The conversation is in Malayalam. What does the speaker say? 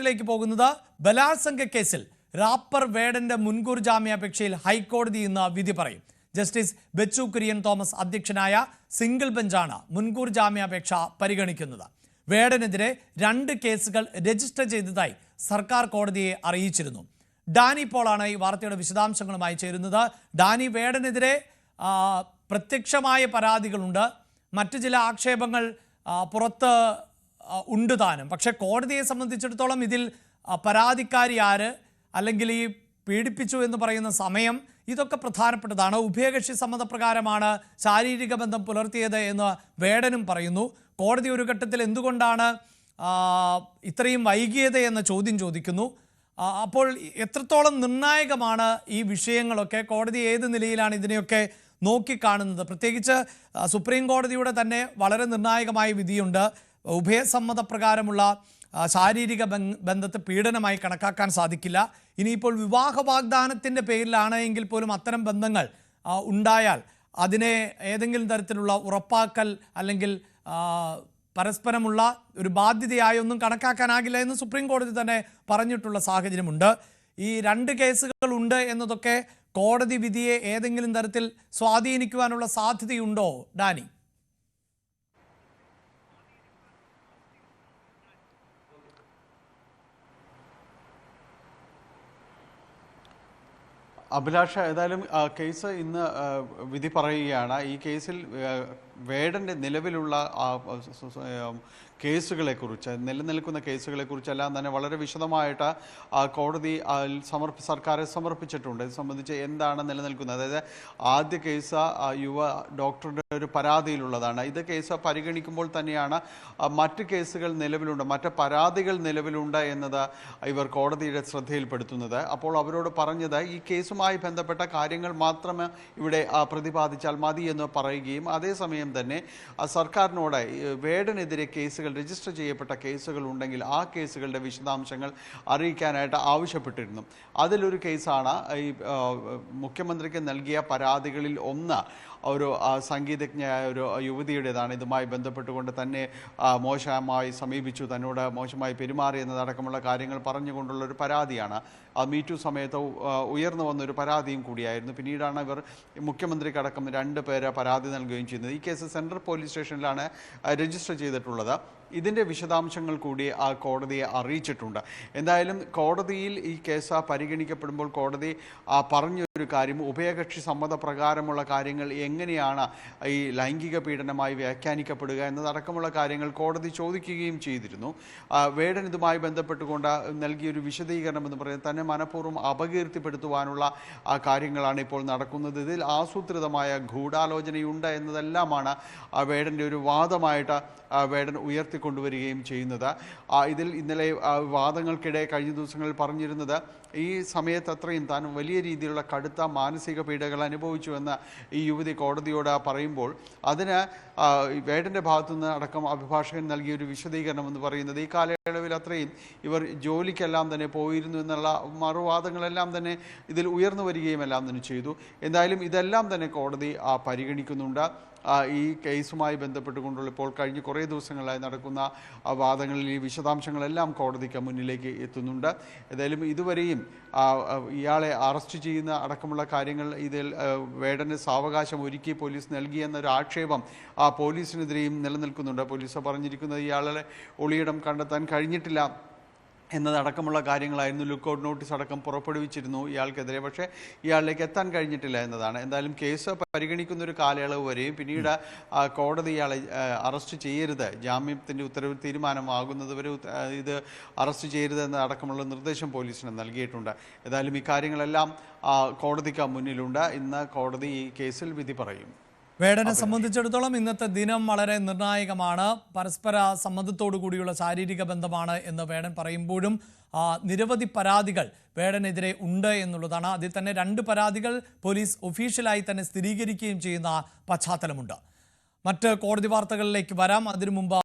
ിലേക്ക് പോകുന്നത് ബലാത്സംഗ കേസിൽ റാപ്പർ വേടന്റെ മുൻകൂർ ജാമ്യാപേക്ഷയിൽ ഹൈക്കോടതി ഇന്ന് വിധി പറയും. ജസ്റ്റിസ് ബെച്ചു കുര്യൻ തോമസ് അധ്യക്ഷനായ സിംഗിൾ ബെഞ്ചാണ് മുൻകൂർ ജാമ്യാപേക്ഷ പരിഗണിക്കുന്നത്. വേടനെതിരെ രണ്ട് കേസുകൾ രജിസ്റ്റർ ചെയ്തതായി സർക്കാർ കോടതിയെ അറിയിച്ചിരുന്നു. ഡാനി പോളാണ് ഈ വാർത്തയുടെ വിശദാംശങ്ങളുമായി ചേരുന്നത്. ഡാനി വേടനെതിരെ പ്രത്യക്ഷമായ പരാതികളുണ്ട്. മറ്റു ചില ആക്ഷേപങ്ങൾ പുറത്ത് ഉണ്ട് താനും. പക്ഷെ കോടതിയെ സംബന്ധിച്ചിടത്തോളം ഇതിൽ പരാതിക്കാരി ആര് അല്ലെങ്കിൽ ഈ പീഡിപ്പിച്ചു എന്ന് പറയുന്ന സമയം ഇതൊക്കെ പ്രധാനപ്പെട്ടതാണ്. ഉഭയകക്ഷി സമ്മതപ്രകാരമാണ് ശാരീരിക ബന്ധം പുലർത്തിയത് എന്ന് വേടനും പറയുന്നു. കോടതി ഒരു ഘട്ടത്തിൽ എന്തുകൊണ്ടാണ് ഇത്രയും വൈകിയത് എന്ന ചോദ്യം ചോദിക്കുന്നു. അപ്പോൾ എത്രത്തോളം നിർണായകമാണ് ഈ വിഷയങ്ങളൊക്കെ കോടതി ഏത് നിലയിലാണ് ഇതിനെയൊക്കെ നോക്കിക്കാണുന്നത്? പ്രത്യേകിച്ച് സുപ്രീം കോടതിയുടെ തന്നെ വളരെ നിർണായകമായ വിധിയുണ്ട്. ഉഭയസമ്മതപ്രകാരമുള്ള ശാരീരിക ബന്ധത്തെ പീഡനമായി കണക്കാക്കാൻ സാധിക്കില്ല. ഇനിയിപ്പോൾ വിവാഹ വാഗ്ദാനത്തിന്റെ പേരിലാണ് എങ്കിൽ പോലും അത്തരം ബന്ധങ്ങൾ ഉണ്ടായാൽ അതിനെ ഏതെങ്കിലും തരത്തിലുള്ള ഉറപ്പാക്കൽ അല്ലെങ്കിൽ പരസ്പരമുള്ള ഒരു ബാധ്യതയായി ഒന്നും കണക്കാക്കാനാകില്ല എന്ന് സുപ്രീം കോടതി തന്നെ പറഞ്ഞിട്ടുള്ള സാഹചര്യമുണ്ട്. ഈ രണ്ട് കേസുകൾ ഉണ്ട് എന്നതൊക്കെ കോടതി വിധിയെ ഏതെങ്കിലും തരത്തിൽ സ്വാധീനിക്കുവാനുള്ള സാധ്യതയുണ്ടോ ഡാനി? അഭിലാഷ ഏതായാലും കേസ് ഇന്ന് വിധി പറയുകയാണ്. ഈ കേസിൽ ആ, വേടന്റെ നിലവിലുള്ള കേസുകളെക്കുറിച്ച് നിലനിൽക്കുന്ന കേസുകളെക്കുറിച്ചെല്ലാം തന്നെ വളരെ വിശദമായിട്ട് കോടതി സമർപ്പ സർക്കാരെ സമർപ്പിച്ചിട്ടുണ്ട്. ഇത് സംബന്ധിച്ച് എന്താണ് നിലനിൽക്കുന്നത്? അതായത് ആദ്യ കേസ് യുവ ഡോക്ടറുടെ ഒരു പരാതിയിലുള്ളതാണ്. ഇത് കേസ് പരിഗണിക്കുമ്പോൾ തന്നെയാണ് മറ്റ് കേസുകൾ നിലവിലുണ്ട്. മറ്റ് പരാതികൾ നിലവിലുണ്ട് എന്നത് ഇവർ കോടതിയുടെ ശ്രദ്ധയിൽപ്പെടുത്തുന്നത്. അപ്പോൾ അവരോട് പറഞ്ഞത് ഈ കേസുമായി ബന്ധപ്പെട്ട കാര്യങ്ങൾ മാത്രമേ ഇവിടെ പ്രതിപാദിച്ചാൽ മതി എന്ന് പറയുകയും അതേസമയം തന്നെ ആ, സർക്കാരിനോട് വേടനെതിരെ കേസുകൾ രജിസ്റ്റർ ചെയ്യപ്പെട്ട കേസുകൾ ഉണ്ടെങ്കിൽ ആ കേസുകളുടെ വിശദാംശങ്ങൾ അറിയിക്കാനായിട്ട് ആവശ്യപ്പെട്ടിരുന്നു. അതിലൊരു കേസാണ് ഈ മുഖ്യമന്ത്രിക്ക് നൽകിയ പരാതികളിൽ ഒന്ന് ഒരു സംഗീതജ്ഞയായ ഒരു യുവതിയുടേതാണ്. ഇതുമായി ബന്ധപ്പെട്ടുകൊണ്ട് തന്നെ മോശമായി സമീപിച്ചു തന്നോട് മോശമായി പെരുമാറി എന്നതടക്കമുള്ള കാര്യങ്ങൾ പറഞ്ഞുകൊണ്ടുള്ള ഒരു പരാതിയാണ്. മീറ്റു സമയത്ത് ഉയർന്നു വന്നൊരു പരാതിയും കൂടിയായിരുന്നു. പിന്നീടാണ് ഇവർ മുഖ്യമന്ത്രിക്കടക്കം രണ്ട് പേരെ പരാതി നൽകുകയും ചെയ്യുന്നത്. ഈ സെൻട്രൽ പോലീസ് സ്റ്റേഷനിലാണ് രജിസ്റ്റർ ചെയ്തിട്ടുള്ളത്. ഇതിന്റെ വിശദാംശങ്ങൾ കൂടി ആ കോടതിയെ അറിയിച്ചിട്ടുണ്ട്. എന്തായാലും കോടതിയിൽ ഈ കേസ് പരിഗണിക്കപ്പെടുമ്പോൾ കോടതി പറഞ്ഞൊരു കാര്യം ഉഭയകക്ഷി സമ്മതപ്രകാരമുള്ള കാര്യങ്ങൾ എങ്ങനെയാണ് ഈ ലൈംഗിക പീഡനമായി വ്യാഖ്യാനിക്കപ്പെടുക എന്നതടക്കമുള്ള കാര്യങ്ങൾ കോടതി ചോദിക്കുകയും ചെയ്തിരുന്നു. വേടൻ ഇതുമായി ബന്ധപ്പെട്ടുകൊണ്ട് നൽകിയൊരു വിശദീകരണം എന്ന് പറയുന്നത് തന്നെ മനഃപൂർവം അപകീർത്തിപ്പെടുത്തുവാനുള്ള ആ കാര്യങ്ങളാണ് ഇപ്പോൾ നടക്കുന്നത്. ഇതിൽ ആസൂത്രിതമായ ഗൂഢാലോചനയുണ്ട് എന്നതെല്ലാമാണ് വേടന്റെ ഒരു വാദമായിട്ട് വേടൻ വേടൻ ഉയർത്തിക്കൊണ്ടുവരികയും ചെയ്യുന്നത്. ഇതിൽ ഇന്നലെ വാദങ്ങൾക്കിടെ കഴിഞ്ഞ ദിവസങ്ങളിൽ പറഞ്ഞിരുന്നത് ഈ സമയത്ത് അത്രയും താൻ വലിയ രീതിയിലുള്ള കടുത്ത മാനസിക പീഡകൾ അനുഭവിച്ചുവെന്ന് ഈ യുവതി കോടതിയോട് പറയുമ്പോൾ അതിന് വേടന്റെ ഭാഗത്തുനിന്ന് അടക്കം അഭിഭാഷകൻ നൽകിയ ഒരു വിശദീകരണം എന്ന് പറയുന്നത് ഈ കാലയളവിൽ അത്രയും ഇവർ ജോലിക്കെല്ലാം തന്നെ പോയിരുന്നു എന്നുള്ള മറുവാദങ്ങളെല്ലാം തന്നെ ഇതിൽ ഉയർന്നു വരികയും എല്ലാം തന്നെ ചെയ്തു. എന്തായാലും ഇതെല്ലാം തന്നെ കോടതി പരിഗണിക്കുന്നുണ്ട്. ഈ കേസുമായി ബന്ധപ്പെട്ടുകൊണ്ടുള്ള ഇപ്പോൾ കഴിഞ്ഞ കുറേ ദിവസങ്ങളായി നടക്കുന്ന വാദങ്ങളിൽ ഈ വിശദാംശങ്ങളെല്ലാം കോടതിക്ക് മുന്നിലേക്ക് എത്തുന്നുണ്ട്. ഏതായാലും ഇതുവരെയും ഇയാളെ അറസ്റ്റ് ചെയ്യുന്ന അടക്കമുള്ള കാര്യങ്ങൾ ഇതിൽ വേടന് സാവകാശം ഒരുക്കി പോലീസ് നൽകി എന്നൊരു ആക്ഷേപം ആ പോലീസിനെതിരെയും നിലനിൽക്കുന്നുണ്ട്. പോലീസ് പറഞ്ഞിരിക്കുന്നത് ഇയാളെ ഒളിയിടം കണ്ടെത്താൻ കഴിഞ്ഞിട്ടില്ല. എന്നതടക്കമുള്ള കാര്യങ്ങളായിരുന്നു. ലുക്കൗട്ട് നോട്ടീസ് അടക്കം പുറപ്പെടുവിച്ചിരുന്നു ഇയാൾക്കെതിരെ. പക്ഷേ ഇയാളിലേക്ക് എത്താൻ കഴിഞ്ഞിട്ടില്ല എന്നതാണ്. എന്തായാലും കേസ് പരിഗണിക്കുന്ന ഒരു കാലയളവ് വരെയും പിന്നീട് കോടതി ഇയാളെ അറസ്റ്റ് ചെയ്യരുത്. ജാമ്യത്തിന്റെ ഉത്തരവ് തീരുമാനമാകുന്നത് വരെ ഇത് അറസ്റ്റ് ചെയ്യരുത് എന്നതടക്കമുള്ള നിർദ്ദേശം പോലീസിന് നൽകിയിട്ടുണ്ട്. ഏതായാലും ഇക്കാര്യങ്ങളെല്ലാം കോടതിക്ക് മുന്നിലുണ്ട്. ഇന്ന് കോടതി ഈ കേസിൽ വിധി പറയും. വേടനെ സംബന്ധിച്ചിടത്തോളം ഇന്നത്തെ ദിനം വളരെ നിർണായകമാണ്. പരസ്പര സമ്മതത്തോടു കൂടിയുള്ള ശാരീരിക ബന്ധമാണ് എന്ന് വേടൻ പറയുമ്പോഴും നിരവധി പരാതികൾ വേടനെതിരെ ഉണ്ട് എന്നുള്ളതാണ്. അതിൽ തന്നെ രണ്ട് പരാതികൾ പോലീസ് ഒഫീഷ്യലായി തന്നെ സ്ഥിരീകരിക്കുകയും ചെയ്യുന്ന പശ്ചാത്തലമുണ്ട്. മറ്റ് കോടതി വാർത്തകളിലേക്ക് വരാം. അതിനു മുമ്പ്